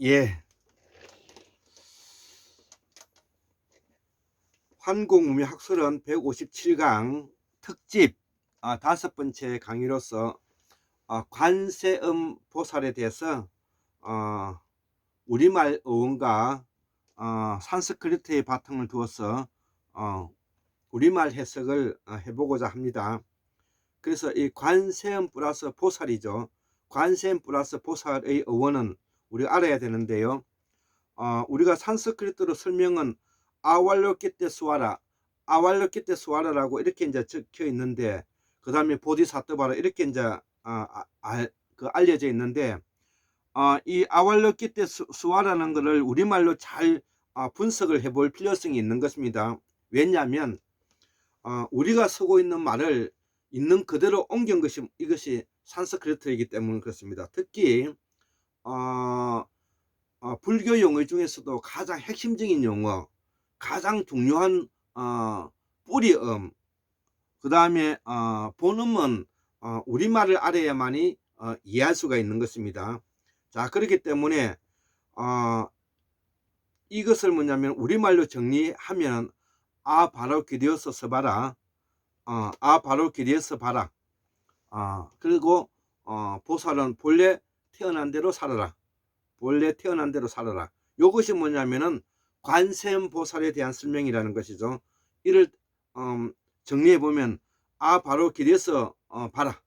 예. 환공무미 학설은 157강 특집 아, 다섯 번째 강의로서 아, 관세음 보살에 대해서 어, 우리말 어원과 어, 산스크리트의 바탕을 두어서 어, 우리말 해석을 어, 해보고자 합니다. 그래서 이 관세음 플러스 보살이죠. 관세음 플러스 보살의 어원은 우리가 알아야 되는데요. 어, 우리가 산스크리트로 설명은 아왈로키테 수아라, 아왈로키테 수아라라고 이렇게 이제 적혀 있는데, 그 다음에 보디사토바라 이렇게 이제 아, 아, 아, 그 알려져 있는데, 어, 이 아왈로키테 수, 수아라는 것을 우리말로 잘 아, 분석을 해볼 필요성이 있는 것입니다. 왜냐하면 어, 우리가 쓰고 있는 말을 있는 그대로 옮긴 것이 이것이 산스크리트이기 때문에 그렇습니다. 특히 어, 어, 불교 용어 중에서도 가장 핵심적인 용어, 가장 중요한 어, 뿌리음, 그 다음에 어, 본음은 어, 우리말을 알아야만이 어, 이해할 수가 있는 것입니다. 자 그렇기 때문에 어, 이것을 뭐냐면 우리말로 정리하면 아 바로 기대어서 써봐라. 어, 아 바로 기대어서 봐라. 어, 그리고 어, 보살은 본래 태어난 대로 살아라. 본래 태어난 대로 살아라. 이것이 뭐냐면은 관세음 보살에 대한 설명이라는 것이죠. 이를 음, 정리해 보면 아 바로 길에서 어, 봐라.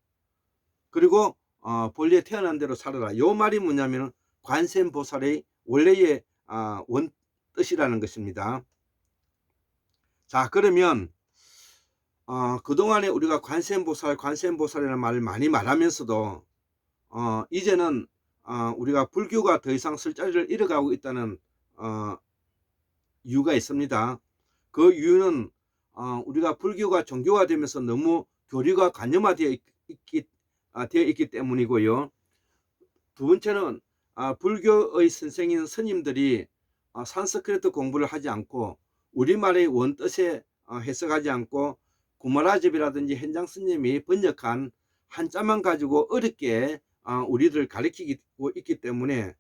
그리고 어, 본래 태어난 대로 살아라. 요 말이 뭐냐면은 관세음 보살의 원래의 아, 원 뜻이라는 것입니다. 자 그러면 어, 그동안에 우리가 관세음보살, 관세음보살이라는 말을 많이 말하면서도 어, 이제는 어, 우리가 불교가 더 이상 쓸 자리를 잃어가고 있다는 어, 이유가 있습니다. 그 이유는 어, 우리가 불교가 종교화되면서 너무 교리가 관념화되어 있, 있기, 아, 되어 있기 때문이고요. 두 번째는 아, 불교의 선생인 스님들이 아, 산스크리트 공부를 하지 않고 우리말의 원뜻에 어, 해석하지 않고 구마라집이라든지 현장 스님이 번역한 한자만 가지고 어렵게 어, 우리들 가르치고 있기 때문에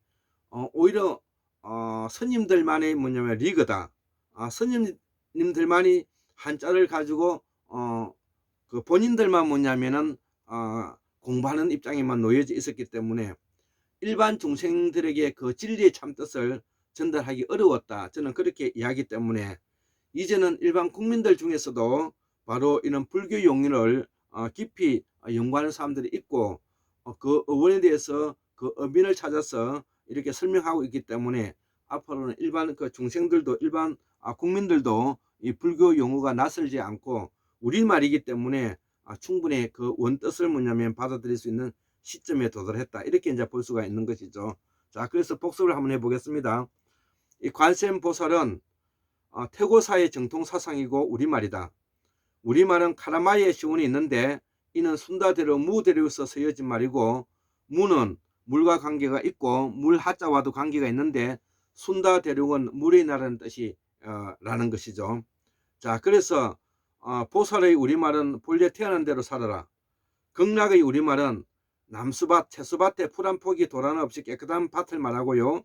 어, 오히려 어, 스님들만의 뭐냐면 리그다. 아, 스님들만이 한자를 가지고 어, 그 본인들만 뭐냐면은 어, 공부하는 입장에만 놓여져 있었기 때문에 일반 중생들에게 그 진리의 참뜻을 전달하기 어려웠다. 저는 그렇게 이야기 때문에 이제는 일반 국민들 중에서도 바로 이런 불교 어, 깊이 연구하는 사람들이 있고 어, 그 어원에 대해서 그 어민을 찾아서 이렇게 설명하고 있기 때문에 앞으로는 일반 그 중생들도 일반 아, 국민들도 이 불교 용어가 낯설지 않고 우리말이기 때문에 아, 충분히 그 원뜻을 뭐냐면 받아들일 수 있는 시점에 도달했다 이렇게 이제 볼 수가 있는 것이죠. 자 그래서 복습을 한번 해보겠습니다. 이 관세음 보살은 어, 태고사의 정통 사상이고 우리말이다. 우리말은 카라마이의 시온이 있는데 이는 순다대로 무대로서 쓰여진 말이고 무는 물과 관계가 있고 물 하자와도 관계가 있는데 순다 대륙은 물의 나라는 뜻이 어, 라는 것이죠. 자 그래서 어, 보살의 우리말은 본래 태어난 대로 살아라. 극락의 우리말은 남수밭, 채수밭에 풀한 폭이 도란 없이 깨끗한 밭을 말하고요.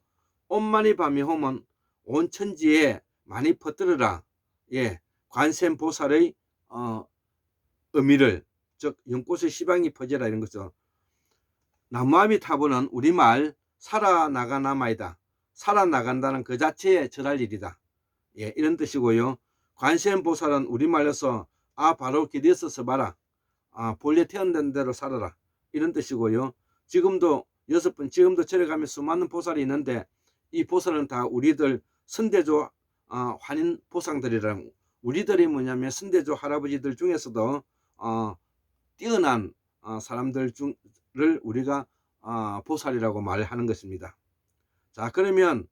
온만이 밤이 홈은 온 천지에 많이 퍼뜨려라. 예, 관세음 보살의 어, 의미를 즉 연꽃의 시방이 퍼져라 이런 거죠. 나무아미 타보는 우리말 살아나가나마이다. 살아나간다는 그 자체에 절할 일이다. 예, 이런 뜻이고요. 관세음 보살은 우리말로서 아 바로 기대서 서 봐라. 아 본래 태어난 대로 살아라. 이런 뜻이고요. 지금도 여섯 번 지금도 절에 가면 수많은 보살이 있는데 이 보살은 다 우리들 선대조 어, 환인 보상들이랑 우리들이 뭐냐면 선대조 할아버지들 중에서도 어, 뛰어난 어, 사람들 중을 우리가 어, 보살이라고 말하는 것입니다. 자 그러면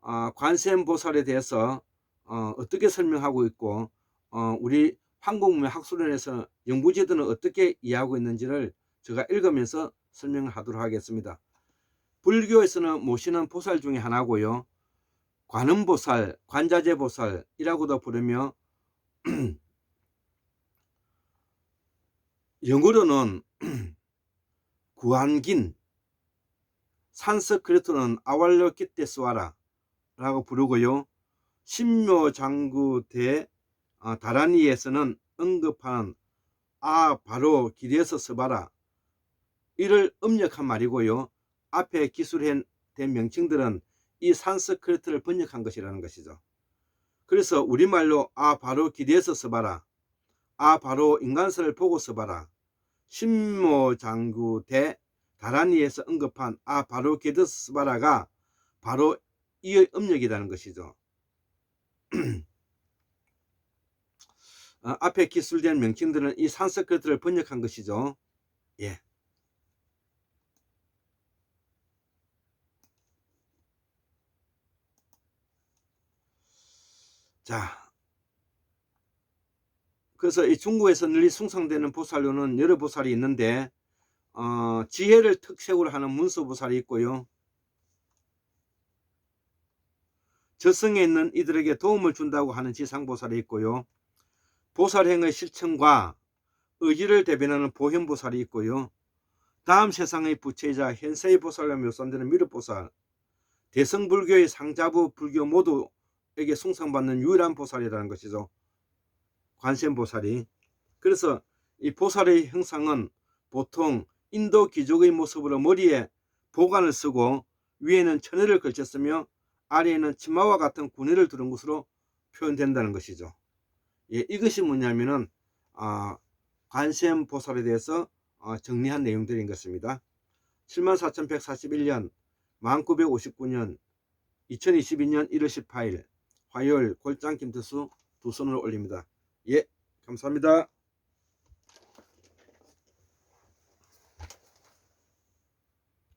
어, 관세음 보살에 대해서 어, 어떻게 설명하고 있고 어, 우리 한국문화 학술원에서 연구지들은 어떻게 이해하고 있는지를 제가 읽으면서 설명을 하도록 하겠습니다. 불교에서는 모시는 보살 중에 하나고요. 관음보살, 관자재보살이라고도 부르며 영어로는 구한긴, 산스크리트는 아왈로키테스와라 라고 부르고요. 신묘장구대 어, 다라니에서는 언급하는 아 바로 길에서 서봐라 이를 음력한 말이고요. 앞에 기술된 명칭들은 이 산스크리트를 번역한 것이라는 것이죠. 그래서 우리말로 아 바로 길에서 서봐라 아 바로 인간설을 보고 서봐라 신모 장구 대 다라니에서 언급한 아 바로 게드스 서봐라가 바로 이 음력이라는 것이죠. 어, 앞에 기술된 명칭들은 이 산스크리트를 번역한 것이죠. 예. 자. 그래서 이 중국에서 널리 숭상되는 보살료는 여러 보살이 있는데 어, 지혜를 특색으로 하는 문수 보살이 있고요. 저승에 있는 이들에게 도움을 준다고 하는 지상보살이 있고요. 보살행의 실천과 의지를 대변하는 보현보살이 있고요. 다음 세상의 부처이자 현세의 보살로 묘사되는 미륵보살, 대성불교의 상자부 불교 모두에게 숭상받는 유일한 보살이라는 것이죠. 관세음보살이. 그래서 이 보살의 형상은 보통 인도 귀족의 모습으로 머리에 보관을 쓰고 위에는 천회를 걸쳤으며 아래에는 치마와 같은 군의를 두른 것으로 표현된다는 것이죠. 예, 이것이 뭐냐면은 아, 관세음 보살에 대해서 어, 정리한 내용들인 것입니다. 74,141년 1959년 2022년 1월 18일 화요일 골장 김태수 두 손을 올립니다. 예, 감사합니다.